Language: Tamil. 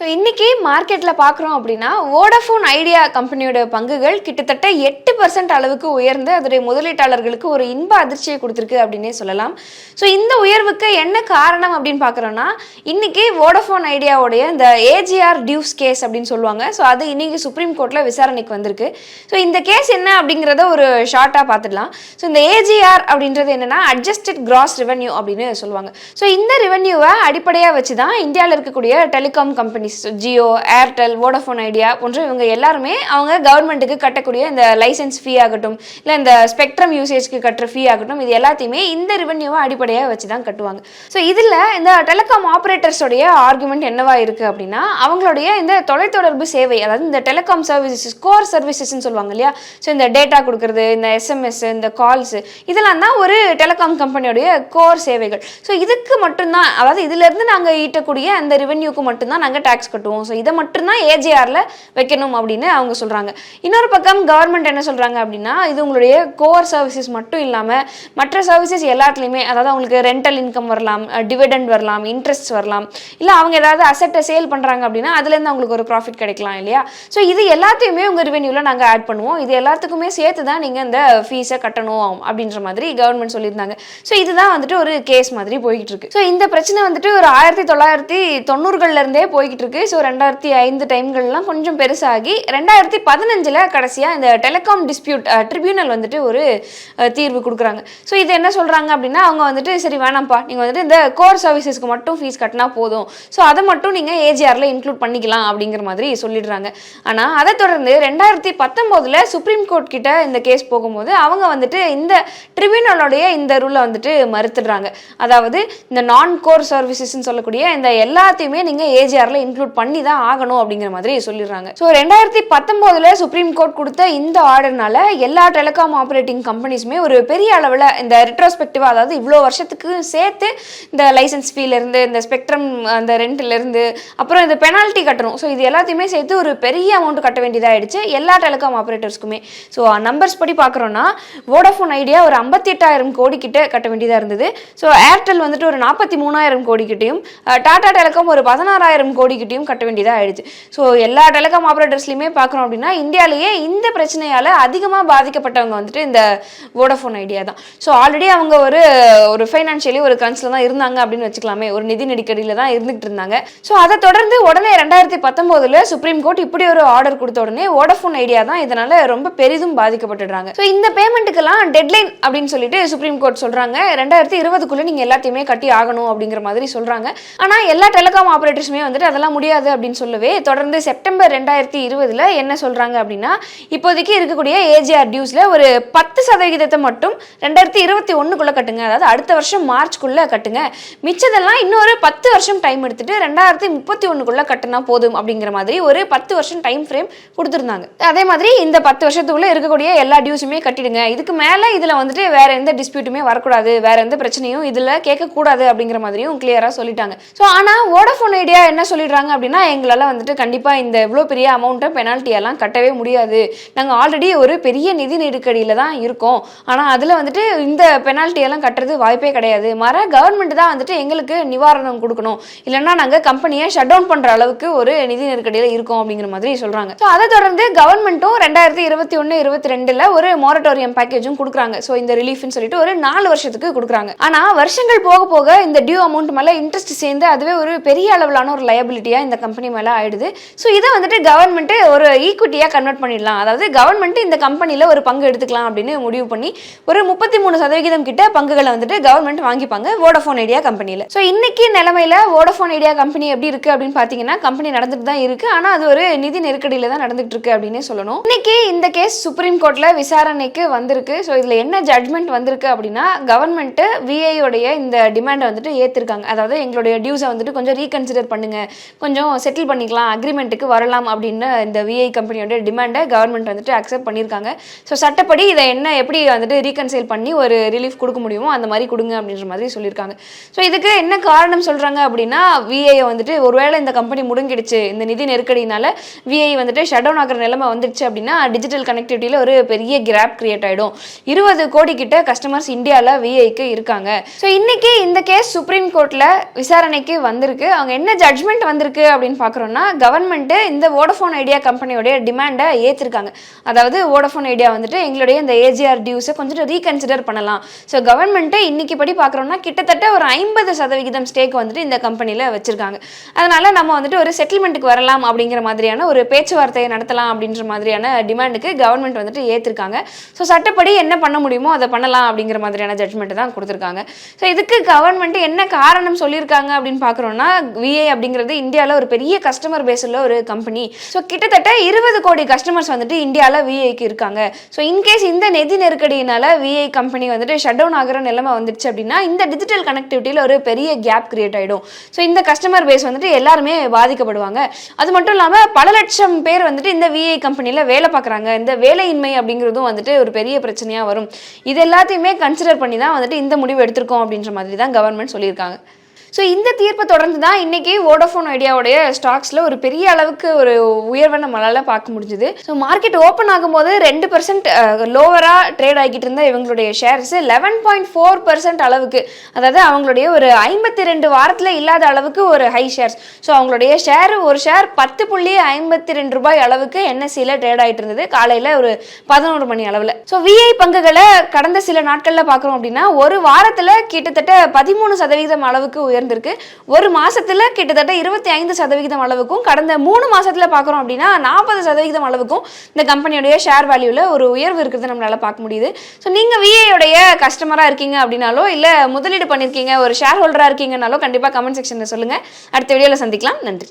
ஸோ இன்றைக்கி மார்க்கெட்டில் பார்க்குறோம் அப்படின்னா வோடஃபோன் ஐடியா கம்பெனியோட பங்குகள் கிட்டத்தட்ட எட்டு பர்சன்ட் அளவுக்கு உயர்ந்து அதோடைய முதலீட்டாளர்களுக்கு ஒரு இன்ப அதிர்ச்சியை கொடுத்துருக்கு அப்படின்னே சொல்லலாம். ஸோ இந்த உயர்வுக்கு என்ன காரணம் அப்படின்னு பார்க்குறோன்னா இன்றைக்கி வோடஃபோன் ஐடியாவுடைய இந்த ஏஜிஆர் டியூஸ் கேஸ் அப்படின்னு சொல்லுவாங்க. ஸோ அது இன்னைக்கு சுப்ரீம் கோர்ட்டில் விசாரணைக்கு வந்திருக்கு. ஸோ இந்த கேஸ் என்ன அப்படிங்கிறத ஒரு ஷார்ட்டாக பார்த்துடலாம் ஸோ இந்த ஏஜிஆர் அப்படின்றது என்னன்னா அட்ஜஸ்டட் கிராஸ் ரெவென்யூ அப்படின்னு சொல்லுவாங்க. ஸோ இந்த ரெவென்யூவை அடிப்படையாக வச்சு தான் இந்தியாவில் இருக்கக்கூடிய telecom company companies Jio Airtel Vodafone Idea போன்ற இவங்க எல்லாருமே அவங்க கவர்மெண்ட்டுக்கு கட்டக்கூடிய இந்த லைசன்ஸ் ஃபீ ஆகட்டும் இல்லை இந்த ஸ்பெக்ட்ரம் யூசேஜ்க்கு கட்டுற ஃபீ ஆகட்டும் இது எல்லாத்தையுமே இந்த ரெவன்யூவை அடிப்படையாக வச்சு தான் கட்டுவாங்க. ஸோ இதில் இந்த டெலிகாம் ஆப்ரேட்டர்ஸோடைய ஆர்குமெண்ட் என்னவா இருக்குது அப்படின்னா அவங்களுடைய இந்த தொலைத்தொடர்பு சேவை அதாவது இந்த டெலிகாம் சர்வீசஸ் கோர் சர்வீசஸ்ன்னு சொல்லுவாங்க இல்லையா? ஸோ இந்த டேட்டா கொடுக்கறது இந்த எஸ்எம்எஸ் இந்த கால்ஸ் இதெல்லாம் தான் ஒரு டெலிகாம் கம்பெனியோடைய கோர் சேவைகள். ஸோ இதுக்கு மட்டும்தான் அதாவது இதுலேருந்து நாங்கள் ஈட்டக்கூடிய அந்த ரெவென்யூக்கு மட்டும்தான் நாங்கள் டேக்ஸ் கட்டுவோம். ஸோ இதை மட்டும்தான் ஏஜிஆரில் வைக்கணும் அப்படின்னு அவங்க சொல்கிறாங்க இன்னொரு பக்கம் கவர்மெண்ட் என்ன சொல்கிறாங்க அப்படின்னா இது உங்களுடைய கோர் சர்வீசஸ் மட்டும் இல்லாமல் மற்ற சர்வீசஸ் எல்லாத்துலேயுமே அதாவது அவங்களுக்கு ரெண்டல் இன்கம் வரலாம் டிவிடெண்ட் வரலாம் இன்ட்ரெஸ்ட் வரலாம் இல்லை அவங்க ஏதாவது அசெட்டை சேல் பண்ணுறாங்க அப்படின்னா அதுலேருந்து அவங்களுக்கு ஒரு ப்ராஃபிட் கிடைக்கலாம் இல்லையா? ஸோ இது எல்லாத்தையுமே உங்கள் ரெவென்யூவில் நாங்கள் ஆட் பண்ணுவோம். இது எல்லாத்துக்குமே சேர்த்து தான் நீங்கள் இந்த ஃபீஸை கட்டணும் அப்படின்ற மாதிரி கவர்மெண்ட் சொல்லியிருந்தாங்க. ஸோ இதுதான் வந்துட்டு ஒரு கேஸ் மாதிரி போய்கிட்டு இருக்கு. ஸோ இந்த பிரச்சனை வந்துட்டு ஒரு ஆயிரத்தி தொள்ளாயிரத்தி தொண்ணூறுகள்லேருந்தே போய்கிட்டு இருக்கு ஸோ ரெண்டாயிரத்தி ஐந்து டைம்கள்லாம் கொஞ்சம் பெருசாகி ரெண்டாயிரத்தி பதினஞ்சில் கடைசியாக இந்த டெலிகாம் டிஸ்பியூட் ட்ரிபியூனல் வந்துட்டு ஒரு தீர்வு கொடுக்குறாங்க. ஸோ இது என்ன சொல்கிறாங்க அப்படின்னா அவங்க வந்துட்டு சரி வேணாம்ப்பா. நீங்கள் வந்துட்டு இந்த கோர் சர்வீசஸ்க்கு மட்டும் ஃபீஸ் கட்டினா போதும். ஸோ அதை மட்டும் நீங்கள் ஏஜிஆரில் இன்க்ளூட் பண்ணிக்கலாம் அப்படிங்கிற மாதிரி சொல்லிடுறாங்க. ஆனால் அதை தொடர்ந்து ரெண்டாயிரத்தி பத்தொம்போதில் சுப்ரீம் கோர்ட் கிட்ட இந்த கேஸ் போகும்போது அவங்க வந்துட்டு இந்த ட்ரிபியூனலோடைய இந்த ரூலை வந்துட்டு மறுத்துடுறாங்க. அதாவது இந்த நான் கோர் சர்வீசஸ்ன்னு சொல்லக்கூடிய இந்த எல்லாத்தையுமே நீங்கள் ஏஜிஆரில் இன்க்ளூட் பண்ணி தான் ஆகணும் அப்படிங்கிற மாதிரி சொல்லிடுறாங்க. ஸோ ரெண்டாயிரத்தி பத்தொம்போதில் சுப்ரீம் கோர்ட் கொடுத்த இந்த ஆர்டர்னால எல்லா டெலிகாம் ஆப்ரேட்டிங் கம்பெனிஸுமே ஒரு பெரிய அளவில் இந்த ரெட்ரோஸ்பெக்டிவாக அதாவது இவ்வளோ வருஷத்துக்கு சேர்த்து இந்த லைசன்ஸ் ஃபீலேருந்து இந்த ஸ்பெக்ட்ரம் அந்த ரெண்ட்லேருந்து அப்புறம் இந்த பெனால்ட்டி கட்டணும். ஸோ இது எல்லாத்தையுமே சேர்த்து ஒரு பெரிய அமௌண்ட் கட்ட வேண்டியதாகிடுச்சு எல்லா டெலிகாம் ஆப்ரேட்டர்ஸ்க்குமே ஸோ நம்பர்ஸ் படி பார்க்குறோன்னா வோடஃபோன் ஐடியா ஒரு ஐம்பத்தி எட்டாயிரம் கோடி கிட்ட கட்ட வேண்டியதாக இருந்தது. ஸோ ஏர்டெல் வந்துட்டு ஒரு நாற்பத்தி மூணாயிரம் கோடி கிட்டையும் டாடா டெலிகாம் ஒரு பதினாறாயிரம் கோடி கிட்டையும் கட்ட வேண்டியதாக ஆயிடுச்சு. ஸோ எல்லா டெலிகாம் ஆப்ரேட்டர்ஸ்லையுமே பார்க்குறோம் அப்படின்னா இந்தியாவிலேயே இந்த பிரச்சனையால் அதிகமாக பாதிக்கப்பட்டவங்க வந்துட்டு இந்த வோடஃபோன் ஐடியா தான். ஸோ ஆல்ரெடி அவங்க ஒரு ஒரு ஃபைனான்ஷியலி ஒரு கன்ஸில் தான் இருந்தாங்க அப்படின்னு வச்சுக்கலாமே. ஒரு நிதி நெருக்கடியில் தான் இருந்துகிட்டு இருந்தாங்க. ஸோ அதை தொடர்ந்து உடனே ரெண்டாயிரத்தி பத்தொம்போதில் சுப்ரீம் கோர்ட் இப்படி ஒரு ஆர்டர் கொடுத்த உடனே வோடஃபோன் ஐடியா தான் இதனால் ரொம்ப பெரிதும் பாதிக்கப்பட்டுடுறாங்க. ஸோ இந்த பேமெண்ட்டுக்கெல்லாம் டெட்லைன் அப்படின்னு சொல்லிட்டு சுப்ரீம் கோர்ட் சொல்கிறாங்க ரெண்டாயிரத்தி இருபதுக்குள்ளே நீங்கள் எல்லாத்தையுமே கட்டி ஆகணும் அப்படிங்கிற மாதிரி சொல்கிறாங்க ஆனால் எல்லா டெலிகாம் ஆப்ரேட்டர்ஸுமே வந்துட்டு அதெல்லாம் முடியாது அப்படின்னு சொல்லவே தொடர்ந்து செப்டம்பர் ரெண்டாயிரத்தி இருபதுல என்ன சொல்றாங்க அப்படின்னா இப்போதைக்கு இருக்கக்கூடிய ஏஜிஆர் டியூஸ்ல ஒரு பத்து சதவிகிதத்தை மட்டும் ரெண்டாயிரத்தி இருபத்தி ஒண்ணுக்குள்ள கட்டுங்க. அதாவது அடுத்த வருஷம் மார்ச்க்குள்ள கட்டுங்க. மிச்சதெல்லாம் இன்னொரு பத்து வருஷம் டைம் எடுத்துட்டு ரெண்டாயிரத்தி முப்பத்தி ஒண்ணுக்குள்ள கட்டினா போதும் அப்படிங்கிற மாதிரி ஒரு பத்து வருஷம் டைம் ஃப்ரேம் கொடுத்துருந்தாங்க. அதே மாதிரி இந்த பத்து வருஷத்துக்குள்ள இருக்கக்கூடிய எல்லா டியூஸுமே கட்டிடுங்க. இதுக்கு மேல இதுல வந்துட்டு வேற எந்த டிஸ்பியூட்டுமே வரக்கூடாது. வேற எந்த பிரச்சனையும் இதுல கேட்கக்கூடாது அப்படிங்கிற மாதிரியும் கிளியரா சொல்லிட்டாங்க. ஸோ ஆனா வோடஃபோன் ஐடியா என்ன சொல்லிடுறாங்க? அப்படின்னா எங்களால வந்துட்டு கண்டிப்பா இந்த இவ்வளோ பெரிய அமௌண்ட்டை பெனால்ட்டியெல்லாம் கட்டவே முடியாது. நாங்கள் ஆல்ரெடி ஒரு பெரிய நிதி நெருக்கடியில தான் இருக்கோம். ஆனால் அதில் வந்துட்டு இந்த பெனால்ட்டியெல்லாம் கட்டுறது வாய்ப்பே கிடையாது. மற கவர்மெண்ட் தான் வந்துட்டு எங்களுக்கு நிவாரணம் கொடுக்கணும். இல்லைன்னா நாங்கள் கம்பெனியை ஷட் டவுன் பண்ணுற அளவுக்கு ஒரு நிதி நெருக்கடியில இருக்கோம் அப்படிங்கிற மாதிரி சொல்கிறாங்க ஸோ அதை தொடர்ந்து கவர்மெண்ட்டும் ரெண்டாயிரத்தி இருபத்தி ஒன்று இருபத்தி ரெண்டில் ஒரு மோரட்டோரியம் பேக்கேஜும் கொடுக்குறாங்க. ஸோ இந்த ரிலீஃப்னு சொல்லிட்டு ஒரு நாலு வருஷத்துக்கு கொடுக்குறாங்க. ஆனால் வருஷங்கள் போக போக இந்த டியூ அமௌண்ட் மேலே இன்ட்ரெஸ்ட் சேர்ந்து அதுவே ஒரு பெரிய அளவிலான ஒரு லயபிலிட்டி லயபிலிட்டியா இந்த கம்பெனி மேலே ஆயிடுது. ஸோ இதை வந்துட்டு கவர்மெண்ட்டு ஒரு ஈக்குவிட்டியாக கன்வெர்ட் பண்ணிடலாம். அதாவது கவர்மெண்ட் இந்த கம்பெனியில் ஒரு பங்கு எடுத்துக்கலாம் அப்படின்னு முடிவு பண்ணி ஒரு முப்பத்தி மூணு சதவிகிதம் கிட்ட பங்குகளை வந்துட்டு கவர்மெண்ட் வாங்கிப்பாங்க வோடஃபோன் ஐடியா கம்பெனியில் ஸோ இன்னைக்கு நிலமையில வோடஃபோன் ஐடியா கம்பெனி எப்படி இருக்கு அப்படின்னு பார்த்தீங்கன்னா கம்பெனி நடந்துட்டு தான் இருக்கு. ஆனால் அது ஒரு நிதி நெருக்கடியில தான் நடந்துட்டு இருக்கு அப்படின்னே சொல்லணும். இன்னைக்கு இந்த கேஸ் சுப்ரீம் கோர்ட்டில் விசாரணைக்கு வந்திருக்கு. ஸோ இதில் என்ன ஜட்மெண்ட் வந்திருக்கு அப்படின்னா கவர்மெண்ட்டு விஐயோடைய இந்த டிமாண்டை வந்துட்டு ஏற்றிருக்காங்க அதாவது எங்களுடைய டியூஸை வந்துட்டு கொஞ்சம் ரீகன்சிடர் பண்ணுங்க. கொஞ்சம் செட்டில் பண்ணிக்கலாம் அக்ரிமெண்ட்டுக்கு வரலாம் அப்படின்னு இந்த விஐ கம்பெனியோட டிமாண்டை கவர்மெண்ட் வந்துட்டு அக்செப்ட் பண்ணியிருக்காங்க. ஸோ சட்டப்படி இதை என்ன எப்படி வந்துட்டு ரீகன்சைல் பண்ணி ஒரு ரிலீஃப் கொடுக்க முடியுமோ அந்த மாதிரி கொடுங்க அப்படின்ற மாதிரி சொல்லியிருக்காங்க. ஸோ இதுக்கு என்ன காரணம் சொல்கிறாங்க அப்படின்னா விஐயை வந்துட்டு ஒருவேளை இந்த கம்பெனி முடங்கிடுச்சு இந்த நிதி நெருக்கடினால விஐ வந்துட்டு ஷட் டவுன் ஆகிற நிலைமை வந்துடுச்சு அப்படின்னா டிஜிட்டல் கனெக்டிவிட்டியில் ஒரு பெரிய கிராப் கிரியேட் ஆகிடும் இருபது கோடி கிட்ட கஸ்டமர்ஸ் இந்தியாவில் விஐக்கு இருக்காங்க. ஸோ இன்னைக்கு இந்த கேஸ் சுப்ரீம் கோர்ட்டில் விசாரணைக்கு வந்திருக்கு. அவங்க என்ன ஜட்மெண்ட் வந்திருக்கு? நடந்திருக்கு அப்படின்னு பார்க்குறோன்னா கவர்மெண்ட்டு இந்த வோடஃபோன் ஐடியா கம்பெனியோடைய டிமாண்டை ஏற்றிருக்காங்க அதாவது வோடஃபோன் ஐடியா வந்துட்டு எங்களுடைய இந்த ஏஜிஆர் டியூஸை கொஞ்சம் ரீகன்சிடர் பண்ணலாம். ஸோ கவர்மெண்ட்டு இன்னைக்கு படி பார்க்குறோன்னா கிட்டத்தட்ட ஒரு ஐம்பது சதவிகிதம் ஸ்டேக் வந்துட்டு இந்த கம்பெனியில் வச்சுருக்காங்க. அதனால் நம்ம வந்துட்டு ஒரு செட்டில்மெண்ட்டுக்கு வரலாம் அப்படிங்கிற மாதிரியான ஒரு பேச்சுவார்த்தையை நடத்தலாம் அப்படின்ற மாதிரியான டிமாண்டுக்கு கவர்மெண்ட் வந்துட்டு ஏற்றிருக்காங்க ஸோ சட்டப்படி என்ன பண்ண முடியுமோ அதை பண்ணலாம் அப்படிங்கிற மாதிரியான ஜட்மெண்ட் தான் கொடுத்துருக்காங்க. ஸோ இதுக்கு கவர்மெண்ட் என்ன காரணம் சொல்லியிருக்காங்க அப்படின்னு பார்க்குறோன்னா விஏ அப்படிங்கிறது இந்தியாவில் ஒரு பெரிய கஸ்டமர் பேஸ் உள்ள ஒரு கம்பெனி ஸோ கிட்டத்தட்ட இருபது கோடி கஸ்டமர்ஸ் வந்துட்டு இந்தியாவில் விஐக்கு இருக்காங்க. ஸோ இன்கேஸ் இந்த நிதி நெருக்கடியினால விஐ கம்பெனி வந்துட்டு ஷட் டவுன் ஆகிற நிலைமை வந்துடுச்சு அப்படின்னா இந்த டிஜிட்டல் கனெக்டிவிட்டியில் ஒரு பெரிய கேப் கிரியேட் ஆகிடும் ஸோ இந்த கஸ்டமர் பேஸ் வந்துட்டு எல்லாருமே பாதிக்கப்படுவாங்க. அது மட்டும் இல்லாமல் பல லட்சம் பேர் வந்துட்டு இந்த விஐ கம்பெனியில் வேலை பார்க்குறாங்க. இந்த வேலையின்மை அப்படிங்கிறதும் வந்துட்டு ஒரு பெரிய பிரச்சனையாக வரும். இது எல்லாத்தையுமே கன்சிடர் பண்ணி தான் வந்துட்டு இந்த முடிவு எடுத்திருக்கோம் அப்படின்ற மாதிரி தான் கவர்மெண்ட் சொல்லியிருக்காங்க. ஸோ இந்த தீர்ப்பை தொடர்ந்து தான் இன்னைக்கு வோடோஃபோன் ஐடியாவுடைய ஸ்டாக்ஸில் ஒரு பெரிய அளவுக்கு ஒரு உயர்வை நம்மளால் பார்க்க முடிஞ்சுது. ஸோ மார்க்கெட் ஓப்பன் ஆகும்போது ரெண்டு பர்சன்ட் லோவராக ட்ரேட் ஆகிட்டு இருந்த இவங்களுடைய shares eleven point four percent அளவுக்கு அதாவது அவங்களுடைய ஒரு ஐம்பத்தி ரெண்டு வாரத்தில் இல்லாத அளவுக்கு ஒரு ஹை ஷேர்ஸ் ஸோ அவங்களுடைய ஷேர் ஒரு ஷேர் பத்து புள்ளி ஐம்பத்தி ரெண்டு ரூபாய் அளவுக்கு என்எஸ்சியில் ட்ரேட் ஆகிட்டு இருந்தது காலையில் ஒரு பதினோரு மணி அளவில். ஸோ விஐ பங்குகளை கடந்த சில நாட்களில் பார்க்குறோம் அப்படின்னா ஒரு வாரத்தில் கிட்டத்தட்ட பதிமூணு சதவீதம் அளவுக்கு இருந்திருக்கு ஒரு மாசத்துல கிட்டத்தட்ட இருபத்தி ஐந்து சதவிகிதம் அளவுக்கும் கடந்த மூணு மாசத்துல பார்க்குறோம் அப்படின்னா நாற்பது சதவிகிதம் அளவுக்கும் இந்த கம்பெனியுடைய ஷேர் வேல்யூல ஒரு உயர்வு இருக்கிறது நம்மளால பார்க்க முடியுது. ஸோ நீங்க விஏயோடைய கஸ்டமரா இருக்கீங்க அப்படின்னாலோ இல்ல முதலீடு பண்ணிருக்கீங்க ஒரு ஷேர் ஹோல்டரா இருக்கீங்கனாலோ கண்டிப்பா கமெண்ட் செக்ஷன்ல சொல்லுங்க. அடுத்த வீடியோல சந்திக்கலாம். நன்றி.